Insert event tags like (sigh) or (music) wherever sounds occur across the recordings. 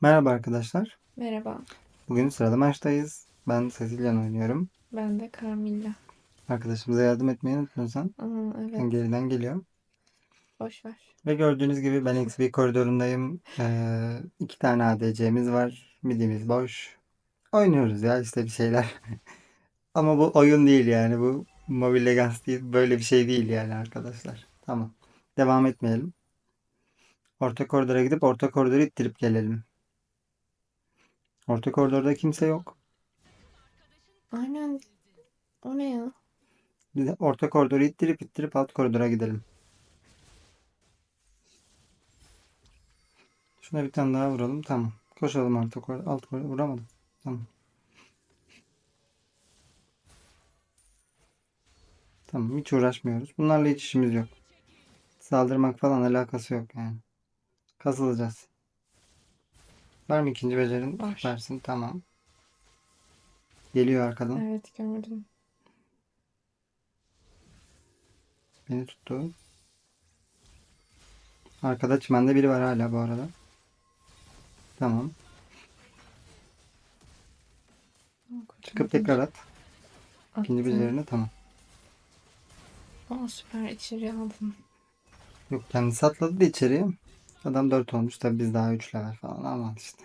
Merhaba arkadaşlar. Merhaba, Bugün sıralı maçtayız. Ben Cecilia'nın oynuyorum. ben de Carmilla. Arkadaşımıza yardım etmeyi unutmuyorsan Aa, ben evet, geriden geliyor. boş ver. Ve gördüğünüz gibi ben XP koridorundayım. Ee, iki tane ADC'miz var. Midimiz boş. Oynuyoruz ya işte bir şeyler. (laughs) Ama bu oyun değil yani. Bu Mobile Legends değil. Böyle bir şey değil yani arkadaşlar. Tamam. Devam etmeyelim. Orta koridora gidip orta koridoru ittirip gelelim. Orta koridorda kimse yok. Aynen, o ne ya? Biz de orta koridoru ittirip ittirip alt koridora gidelim. Şuna bir tane daha vuralım. Tamam. Koşalım koridor. Alt koridor. Vuramadım. Tamam. Tamam. Hiç uğraşmıyoruz. Bunlarla hiç işimiz yok. Saldırmak falan alakası yok yani. Kasılacağız. Var mı ikinci becerin? Var. Versin. Tamam. Geliyor arkadan. Evet, gördüm. Beni tuttu. Arkada çimende biri var hala bu arada. Tamam. Çıkıp tekrar at. İkinci Attım. becerini tamam. Aa, süper, içeri aldım. Yok kendisi atladı da içeriye. Adam 4 olmuş tabi biz daha 3 level falan ama işte.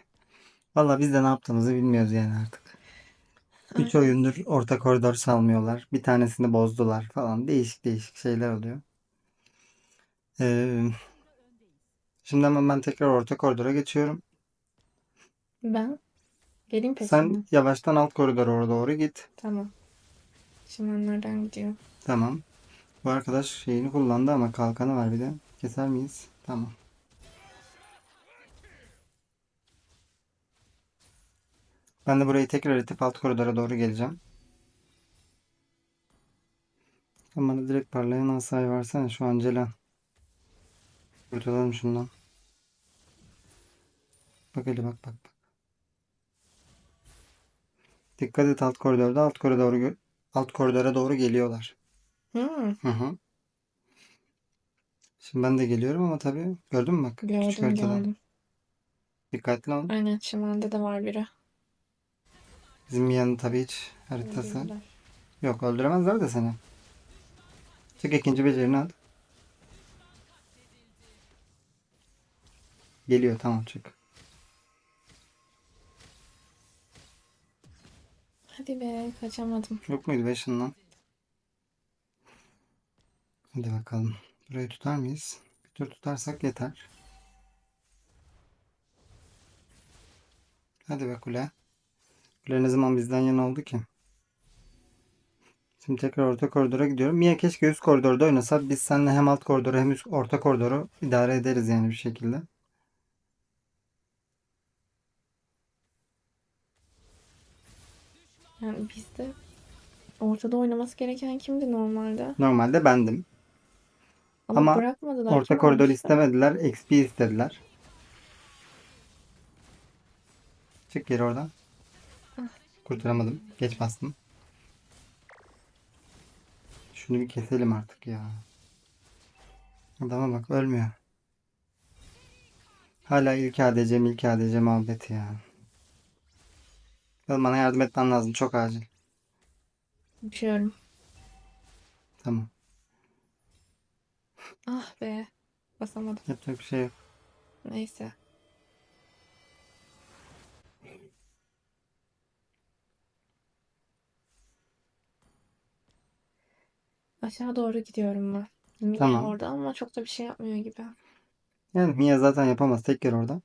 Valla biz de ne yaptığımızı bilmiyoruz yani artık. 3 Aynen. oyundur orta koridor salmıyorlar. Bir tanesini bozdular falan. Değişik değişik şeyler oluyor. Ee, şimdi hemen ben tekrar orta koridora geçiyorum. Ben geleyim Sen peşinden. yavaştan alt koridora doğru git. Tamam. Şimenlerden gidiyor. Tamam. Bu arkadaş şeyini kullandı ama kalkanı var bir de. Keser miyiz? Tamam. Ben de burayı tekrar itip alt koridora doğru geleceğim. Sen bana direkt parlayan asayı versene şu Angela. Kurtulalım şundan. Bak hele bak bak bak. Dikkat et alt koridorda alt koridora alt koridora doğru geliyorlar. Hmm, Hı hı. Şimdi ben de geliyorum ama tabii gördün mü bak küçük gördüm haritadan. gördüm. Dikkatli ol. Aynen, Şimende de var biri. Bizim yanı tabii hiç haritası. Yok öldüremezler de seni. Çık ikinci becerini at. Geliyor tamam çık. Hadi be, kaçamadım. Yok muydu be ışınlan? Hadi bakalım. Burayı tutar mıyız? Bir tur tutarsak yeter. Hadi be kule. Kule ne zaman bizden yana oldu ki? Şimdi tekrar orta koridora gidiyorum. Mia keşke üst koridorda oynasa. Biz seninle hem alt koridoru hem üst orta koridoru idare ederiz yani bir şekilde. Yani bizde ortada oynaması gereken kimdi normalde? Normalde bendim. Ama, Ama bırakmadılar. Orta koridor almıştı? istemediler. XP istediler. Çık geri oradan. Kurtaramadım. Geç bastım. Şunu bir keselim artık ya. Adama bak ölmüyor. Hala ilk ADC ilk ADC muhabbeti ya. Bana yardım etmen lazım. Çok acil. Düşüyorum. Tamam. Ah be. Basamadım. Yapacak bir şey yok. Neyse. Aşağı doğru gidiyorum ben. Mia Tamam. orada ama çok da bir şey yapmıyor gibi. (laughs) Yani Mia zaten yapamaz. Tek yer orada.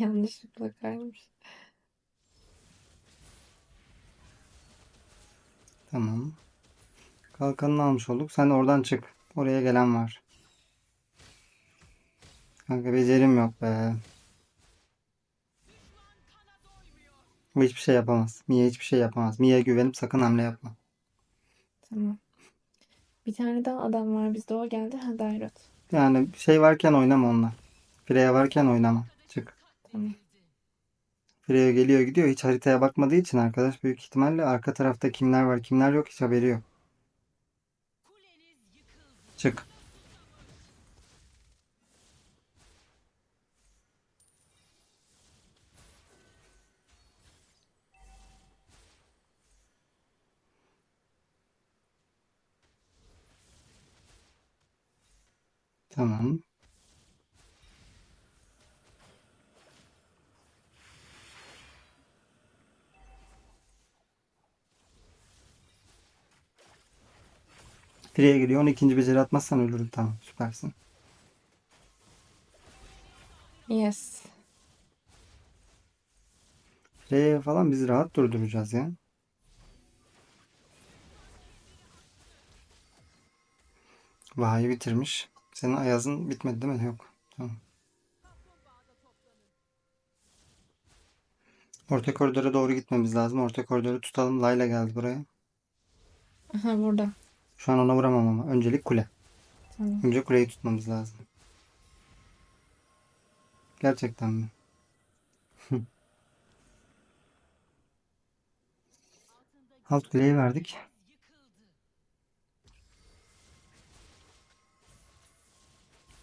Yanlışlıkla kaymış. Tamam. Kalkanını almış olduk. Sen oradan çık. Oraya gelen var. Kanka becerim yok be. Bu hiçbir şey yapamaz. Mia hiçbir şey yapamaz. Mia'ya güvenip sakın hamle yapma. Tamam. Bir tane daha adam var bizde o geldi. Ha Dairot. Yani şey varken oynama onunla. Freya varken oynama. Çık. Tamam. Freya geliyor gidiyor. Hiç haritaya bakmadığı için arkadaş büyük ihtimalle arka tarafta kimler var kimler yok hiç haberi yok. Çık. Tamam. Direğe geliyor. 12. beceri atmazsan ölürüm. Tamam süpersin. Yes. Direğe falan biz rahat durduracağız ya. Vahyi bitirmiş. Senin ayazın bitmedi değil mi? Yok. Tamam. Orta koridora doğru gitmemiz lazım. Orta koridoru tutalım. Layla geldi buraya. Aha burada. Şu an ona vuramam ama. Öncelik kule. Tamam. Önce kuleyi tutmamız lazım. Gerçekten mi? (laughs) Alt kuleyi verdik.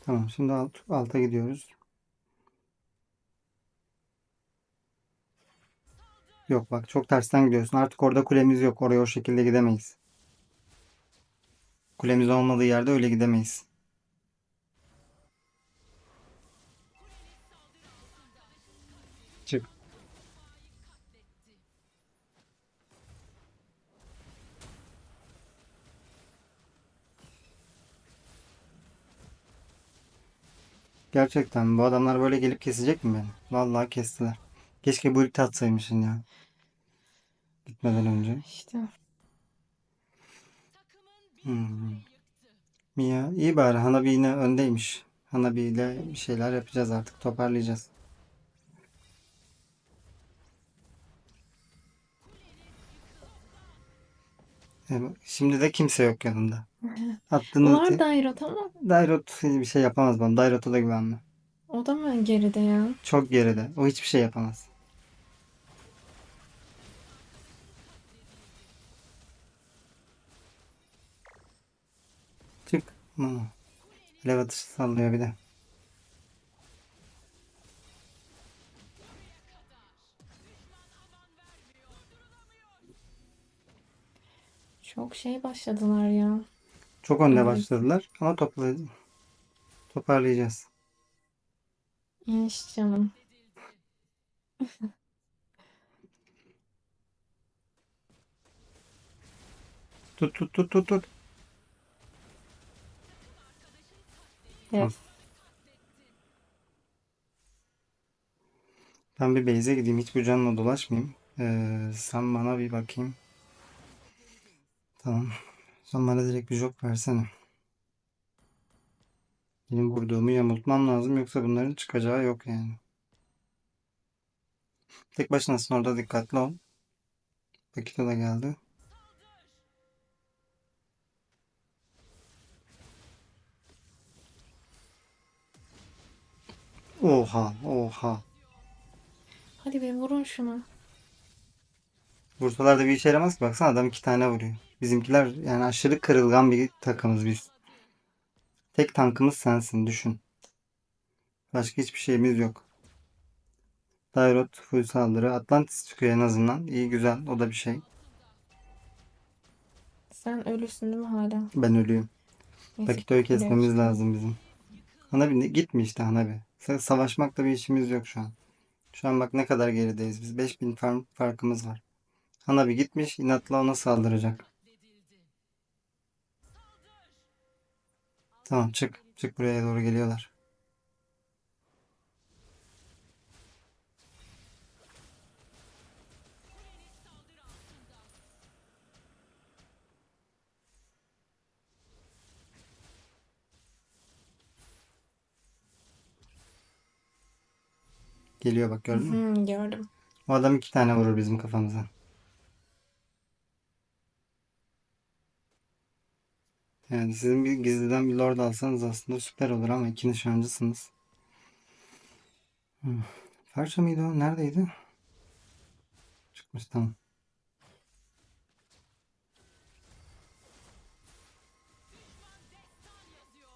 Tamam şimdi alt, alta gidiyoruz. Yok bak çok tersten gidiyorsun. Artık orada kulemiz yok. Oraya o şekilde gidemeyiz. Kulemiz olmadığı yerde öyle gidemeyiz. Gerçekten bu adamlar böyle gelip kesecek mi beni? Vallahi kestiler. Keşke bu ulti atsaymışsın ya. Gitmeden önce. İşte. Hmm. Mia iyi bari Hanabi yine öndeymiş. Hanabi ile bir şeyler yapacağız artık toparlayacağız. E, Şimdi de kimse yok yanımda. (laughs) Attığın Var. Dairot ama Dairot bir şey yapamaz bana. Dairot'a da güvenme. o da mı geride ya? Çok geride. O hiçbir şey yapamaz. Çık. Hı. Alev atışı sallıyor bir de. Çok şey başladılar ya. Çok önde Evet. başladılar ama topla toparlayacağız. İnş canım. Tut tut tut tut tut. Yes. Ben bir base'e gideyim. Hiç bu canla dolaşmayayım. Ee, sen bana bir bakayım. Tamam. Sen bana direkt bir job versene. Benim vurduğumu yamultmam lazım. Yoksa bunların çıkacağı yok yani. Tek başınasın orada dikkatli ol. Pakito da geldi. Oha, oha. Hadi be vurun şunu. Vursalar da bir işe yaramaz ki. Baksana adam iki tane vuruyor. Bizimkiler yani aşırı kırılgan bir takımız biz. Tek tankımız sensin düşün. Başka hiçbir şeyimiz yok. Dairot full saldırı. Atlantis çıkıyor en azından. İyi güzel. O da bir şey. Sen ölüsün değil mi hala? Ben ölüyüm. Neyse, Pakito'yu kesmemiz lazım bizim. Hanabi ne- gitme işte Hanabi. Sa- Savaşmakla bir işimiz yok şu an. Şu an bak ne kadar gerideyiz biz. 5000 farm farkımız var. Hanabi gitmiş inatla ona saldıracak. Tamam çık. Çık buraya doğru geliyorlar. Geliyor bak gördün mü? Hı, gördüm. O adam iki tane vurur bizim kafamıza. Yani sizin bir gizliden bir lord alsanız aslında süper olur ama iki nişancısınız. Hmm. Farşa mıydı o? Neredeydi? Çıkmış tamam.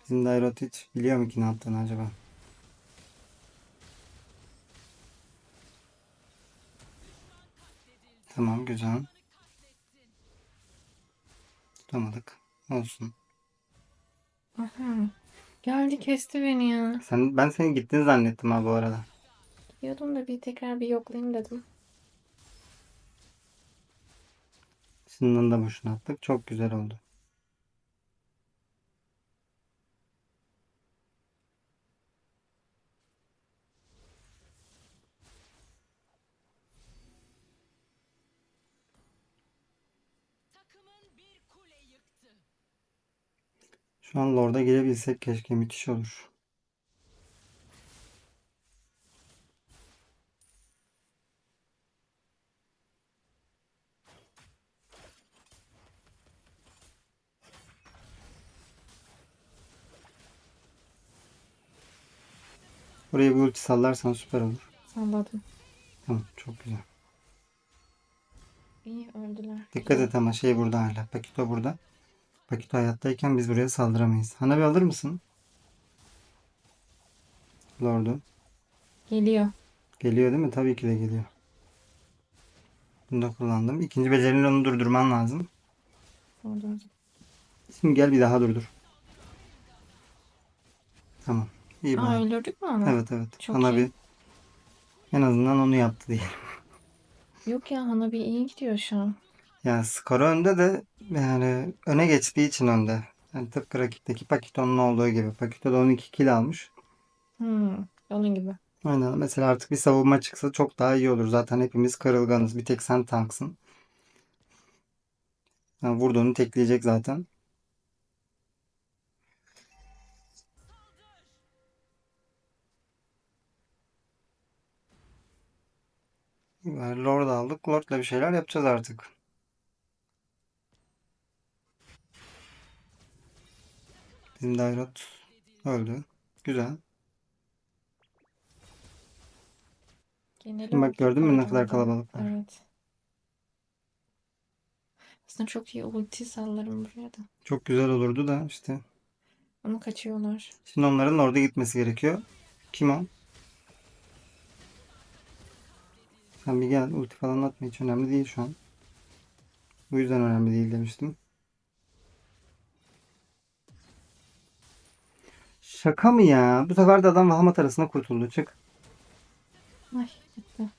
Bizim Dairot biliyor mu ki ne yaptığını acaba? Tamam güzel. Tutamadık. Olsun. Aha. Geldi kesti beni ya. Sen, ben senin gittin zannettim ha bu arada. Diyordum da bir tekrar bir yoklayayım dedim. Şundan da boşuna attık. Çok güzel oldu. An Lord'a girebilsek keşke müthiş olur. Buraya bir ulti sallarsan süper olur. Salladım. Tamam çok güzel. İyi öldüler. Dikkat et ama şey burada hala. Pakito burada. Pakito hayattayken biz buraya saldıramayız. Hanabi alır mısın? Lord'u. Geliyor. Geliyor değil mi? Tabii ki de geliyor. Bunu da kullandım. İkinci beceriyle onu durdurman lazım. Orada. Şimdi gel bir daha durdur. Tamam. İyi Aa bari. öldürdük mü onu? Evet evet. Çok Hanabi iyi. en azından onu yaptı diye. Yok ya Hanabi iyi gidiyor şu an. Yani skoru önde de yani öne geçtiği için önde. Yani tıpkı rakipteki Pakito'nun olduğu gibi. Pakito da 12 kill almış. Hmm, onun gibi. Aynen. Mesela artık bir savunma çıksa çok daha iyi olur. Zaten hepimiz kırılganız. Bir tek sen tanksın. Yani vurduğunu tekleyecek zaten. Lord aldık. Lord'la bir şeyler yapacağız artık. Bizim Dairot öldü. Güzel. Şimdi bak gördün mü ne kadar kalabalıklar. Evet. Aslında çok iyi ulti sallarım buraya da. Çok güzel olurdu da işte. Ama kaçıyorlar. Şimdi onların orada gitmesi gerekiyor. Kim o? Sen bir gel. Ulti falan atma. Hiç önemli değil şu an. Bu yüzden önemli değil demiştim. Şaka mı ya? Bu sefer de adam Bahamat arasında kurtuldu. Çık. Ay gitti.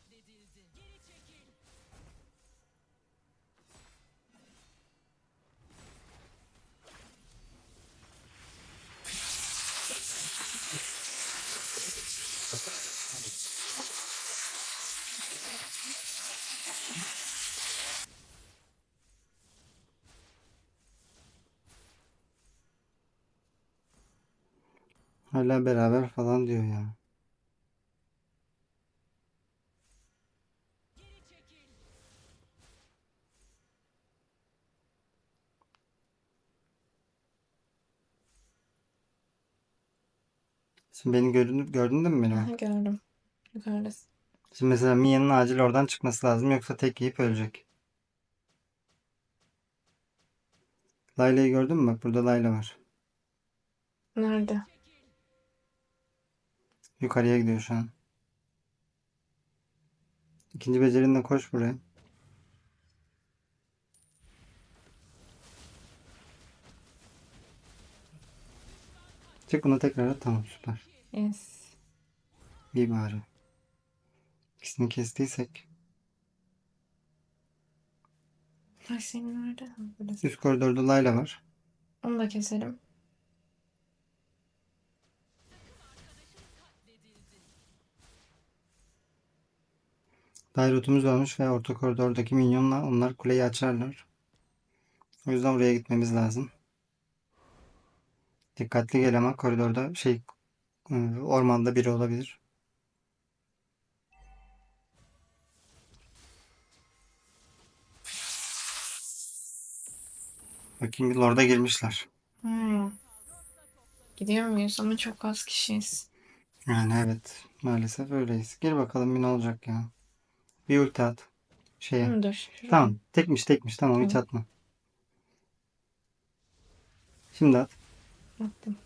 Hala beraber falan diyor ya. Şimdi beni gördün, gördün değil mi beni? Aha gördüm. Yukarıdasın. Şimdi mesela Mia'nın acil oradan çıkması lazım yoksa tek yiyip ölecek. Layla'yı gördün mü? Bak burada Layla var. Nerede? Yukarıya gidiyor şu an. İkinci becerinle koş buraya. Çık bunu tekrar at. Tamam süper. Yes. İyi bari. İkisini kestiysek. Ay senin nerede? Ha, buradasın. Üst koridorda Layla var. Onu da keselim. Dairot'umuz olmuş ve orta koridordaki minyonla onlar kuleyi açarlar. O yüzden oraya gitmemiz lazım. Dikkatli gel ama koridorda şey e, ormanda biri olabilir. Bakayım Lord'a girmişler. Hmm. Gidiyor muyuz? Ama çok az kişiyiz. Yani evet maalesef öyleyiz. Gir bakalım bir ne olacak ya. Bir ulti at. Şeye. Hı, dur. şuraya. Tamam tekmiş tekmiş tamam hiç Tamam. atma. Şimdi at. Attım.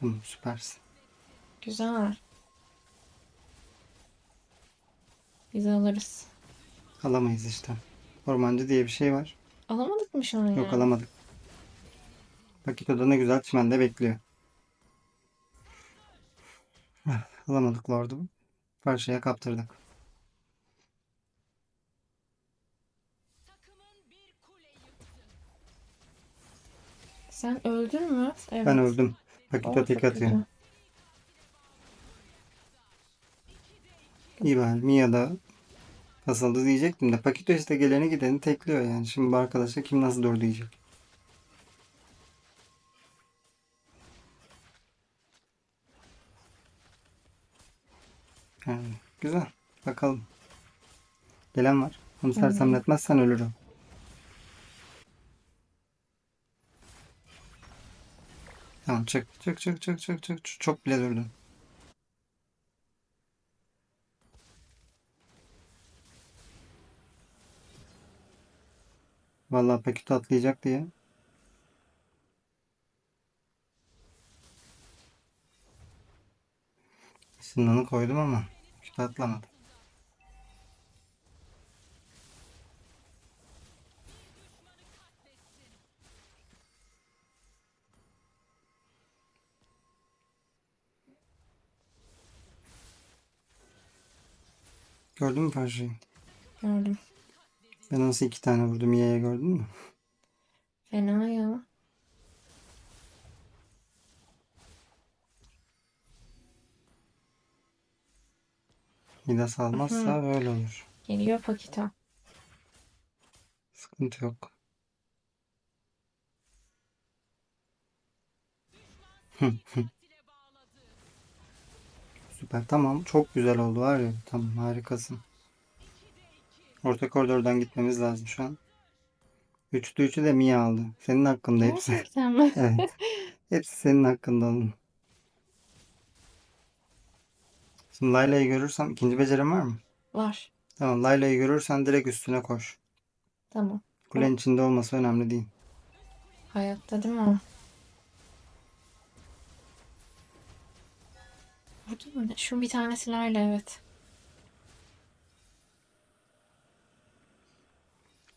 Tamam süpersin. Güzel. Biz alırız. Alamayız işte. Ormancı diye bir şey var. Alamadık mı şu an ya? Yok alamadık. Pakito da ne güzel çimende bekliyor. (laughs) Alamadık Lord'u. Karşıya kaptırdık. Sen öldün mü? Evet. Ben öldüm. Pakito Oh, tek atıyor. İyi ben Mia da kasıldı diyecektim de Pakito işte geleni gideni tekliyor yani. Şimdi bu arkadaşa kim nasıl dur diyecek. Güzel. Bakalım. Gelen var. Onu sersemletmezsen ölürüm. Tamam çık çık çık çık çık çık. Çok bile durdun. Vallahi Pakito atlayacak diye. Sinan'ı koydum ama Pakito atlamadı. Gördün mü parçayı? Gördüm. Ben nasıl iki tane vurdum Mia'ya gördün mü? Fena ya. Midas almazsa böyle olur. Geliyor Pakito. Sıkıntı yok. (laughs) Süper tamam çok güzel oldu var ya tamam harikasın. Orta koridordan gitmemiz lazım şu an. Üçlü üçü de Mia aldı. Senin hakkında hepsi. Gerçekten mi? Evet. (laughs) Hepsi senin hakkında oğlum. Şimdi Layla'yı görürsem ikinci becerim var mı? Var. Tamam Layla'yı görürsen direkt üstüne koş. Tamam. Kulenin içinde olması önemli değil. Hayatta değil mi mu? ne? Şu bir tanesi Layla evet.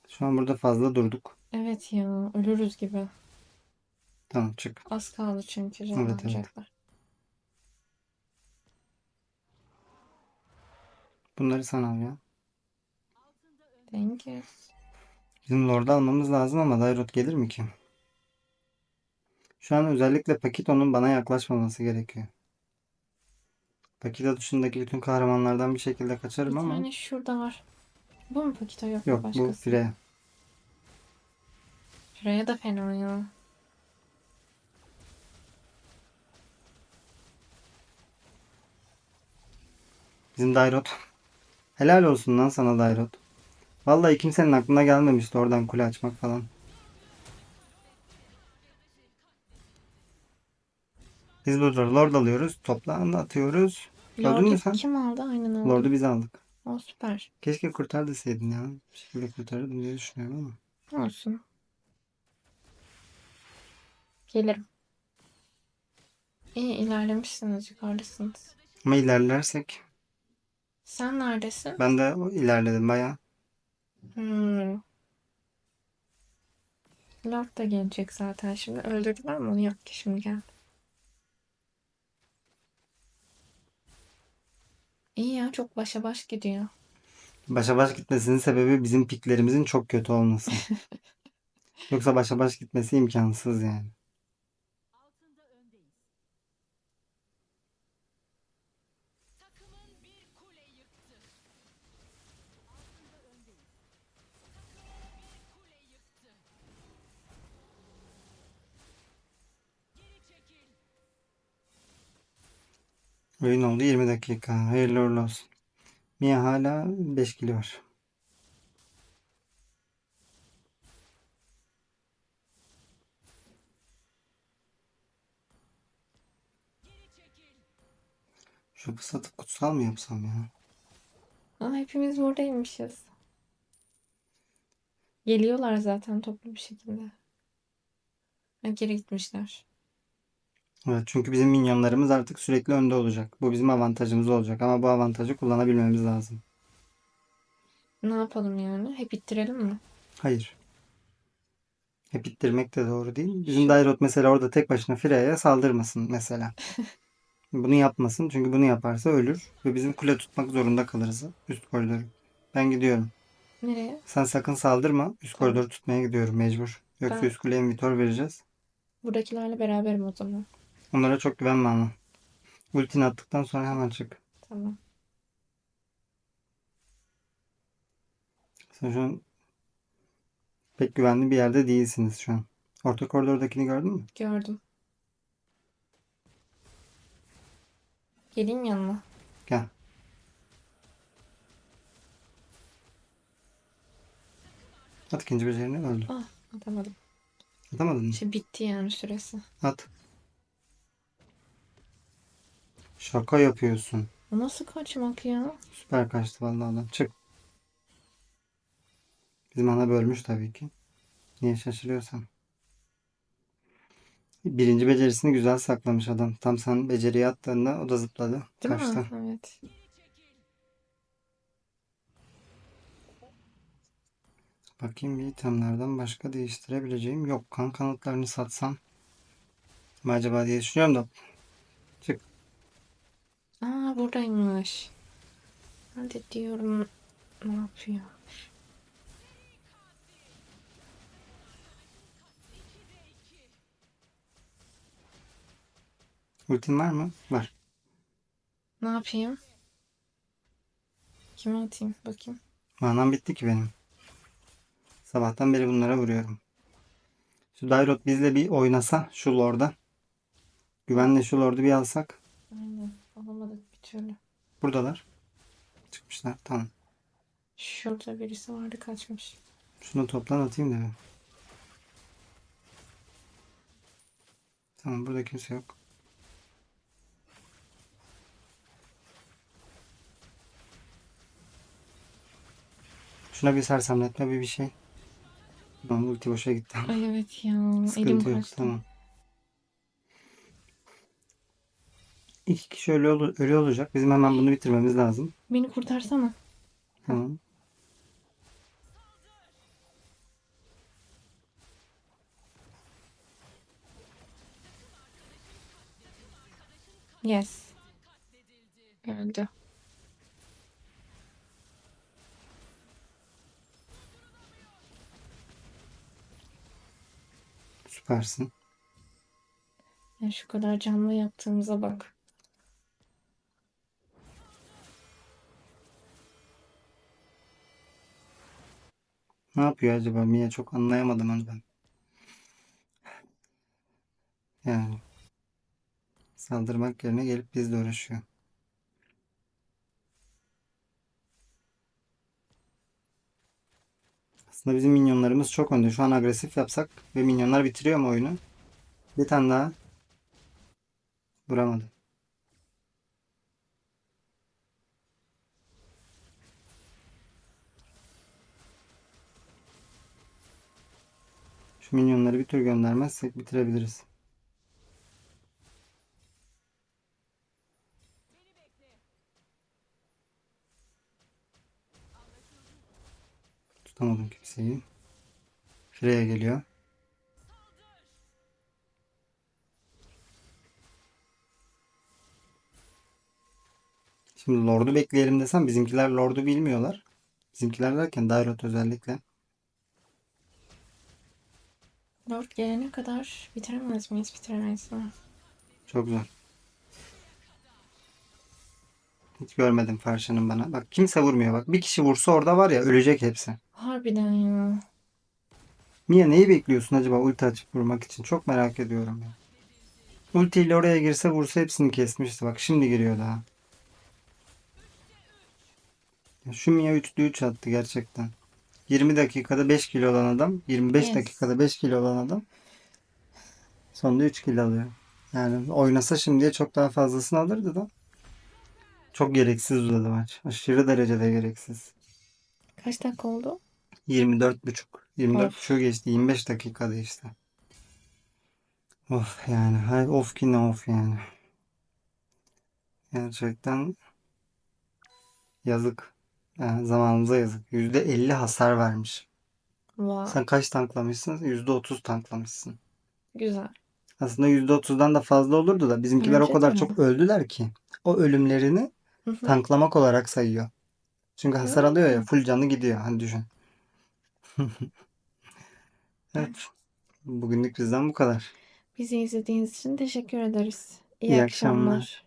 Şu an burada fazla durduk. Evet ya ölürüz gibi. Tamam çık. Az kaldı çünkü evet. canlanacaklar. Bunları sen al ya. Thank you. Bizim Lord'u almamız lazım ama Dairot gelir mi ki? Şu an özellikle Pakito'nun bana yaklaşmaması gerekiyor. Pakito dışındaki bütün kahramanlardan bir şekilde Bir kaçarım ama tane şurada var. Bu mu Pakito yok, yok bu başkası? Freya. Şuraya da fena ya. Bizim Dairot. Helal olsun lan sana Dairot. Vallahi kimsenin aklına gelmemişti oradan kule açmak falan. Biz burada Lord alıyoruz. Topla atıyoruz. Gördün mü Lord'u sen? kim aldı? Aynen aldı. Lord'u biz aldık. O süper. Keşke kurtar deseydin ya. Bir şekilde kurtarırdım diye düşünüyorum ama. Olsun. Gelirim. İyi ilerlemişsiniz yukarıdasınız. Ama ilerlersek Sen neredesin? ben de ilerledim baya. Hmm. Lord da gelecek zaten şimdi. Öldürdüler mi onu? Yok ki şimdi geldi. İyi ya çok başa baş gidiyor. Başa baş gitmesinin sebebi bizim piklerimizin çok kötü olması. (laughs) Yoksa başa baş gitmesi imkansız yani. Oyun oldu 20 dakika. Hayırlı uğurlu olsun. Mia hala 5 kilo var. Şu fısatıp kutsal mı yapsam ya? Aa, hepimiz buradaymışız. Geliyorlar zaten toplu bir şekilde. Geri gitmişler. Evet çünkü bizim minyonlarımız artık sürekli önde olacak. Bu bizim avantajımız olacak ama bu avantajı kullanabilmemiz lazım. Ne yapalım yani? Hep ittirelim mi? Hayır. Hep ittirmek de doğru değil. Bizim Dairot mesela orada tek başına Freya'ya saldırmasın mesela. (laughs) Bunu yapmasın çünkü bunu yaparsa ölür ve bizim kule tutmak zorunda kalırız üst koridoru. Ben gidiyorum. Nereye? Sen sakın saldırma. Üst Tamam. koridoru tutmaya gidiyorum mecbur. Yoksa Ben- üst kuleye invitor vereceğiz. Buradakilerle beraberim o zaman. Onlara çok güvenme ama. Ultini attıktan sonra hemen çık. Tamam. Sen şu an pek güvenli bir yerde değilsiniz şu an. Orta koridordakini gördün mü? Gördüm. Geleyim yanına. Gel. At ikinci becerini öldü. Ah atamadım. Atamadın mı? Şey bitti yani süresi. At. Şaka yapıyorsun. Nasıl kaçmak ya? Süper kaçtı vallahi adam. Çık. Bizim ana bölmüş tabii ki. Niye şaşırıyorsan. Birinci becerisini güzel saklamış adam. Tam sen beceriyi attığında o da zıpladı. Değil Kaçtı. mi? Evet. Bakayım bir itemlerden başka değiştirebileceğim. Yok kan kanıtlarını satsam mı acaba diye düşünüyorum da. Aa buradaymış. De diyorum ne yapıyor? Ultin var mı? Var. Ne yapayım? Kime atayım? Bakayım. Manam bitti ki benim. Sabahtan beri bunlara vuruyorum. Şu Dairot bizle bir oynasa şu Lord'a. Güvenle şu Lord'u bir alsak. Aynen. Alamadık türlü. Buradalar. Çıkmışlar. Tamam. Şurada birisi vardı kaçmış. Şunu toplan atayım da. Tamam burada kimse yok. Şuna bir sersemletme bir bir şey. Tamam ulti boşa gitti. Ay evet ya. Elim Sıkıntı yok. kaçtı. Tamam. İki kişi ölü, ol- ölü olacak. Bizim hemen bunu bitirmemiz lazım. Beni kurtarsana. Tamam. Yes. Öldü. Süpersin. Ya şu kadar canlı yaptığımıza bak. Ne yapıyor acaba Mia? Çok anlayamadım onu ben. Yani saldırmak yerine gelip bizle uğraşıyor. Aslında bizim minyonlarımız çok önde. Şu an agresif yapsak ve minyonlar bitiriyor mu oyunu? Bir tane daha. Vuramadı. Minyonları bir tur göndermezsek bitirebiliriz. Tutamadım kimseyi. Freya geliyor. Şimdi Lord'u bekleyelim desem bizimkiler Lord'u bilmiyorlar. Bizimkiler derken Dairot özellikle. Lord gelene kadar bitiremez miyiz? Bitiremeyiz mi? Çok zor. Hiç görmedim Farşa'nın bana. Bak kimse vurmuyor bak. Bir kişi vursa orada var ya ölecek hepsi. Harbiden ya. Mia neyi bekliyorsun acaba ulti açıp vurmak için? Çok merak ediyorum ya. Ultiyle oraya girse vursa hepsini kesmişti. Bak şimdi giriyor daha. Ya şu Mia 3'lü 3 attı gerçekten. 20 dakikada 5 kilo olan adam, 25 Yes. dakikada 5 kilo olan adam sonunda 3 kilo alıyor. Yani oynasa şimdiye çok daha fazlasını alırdı da. Çok gereksiz uzadı maç. Aşırı derecede gereksiz. Kaç dakika oldu? 24,5. 24 Of. buçuğu geçti. 25 dakikada işte. Of yani. Hay of ki ne of yani. Gerçekten yazık. Yani zamanımıza yazık. %50 hasar vermiş. Wow. Sen kaç tanklamışsın? %30 tanklamışsın. Güzel. Aslında %30'dan da fazla olurdu da bizimkiler o Bence kadar çok öldüler ki o ölümlerini Hı hı. tanklamak olarak sayıyor. Çünkü hasar Ha. alıyor ya full canı gidiyor. Hani düşün. (laughs) Evet. Bugünlük bizden bu kadar. Bizi izlediğiniz için teşekkür ederiz. İyi İyi akşamlar. akşamlar.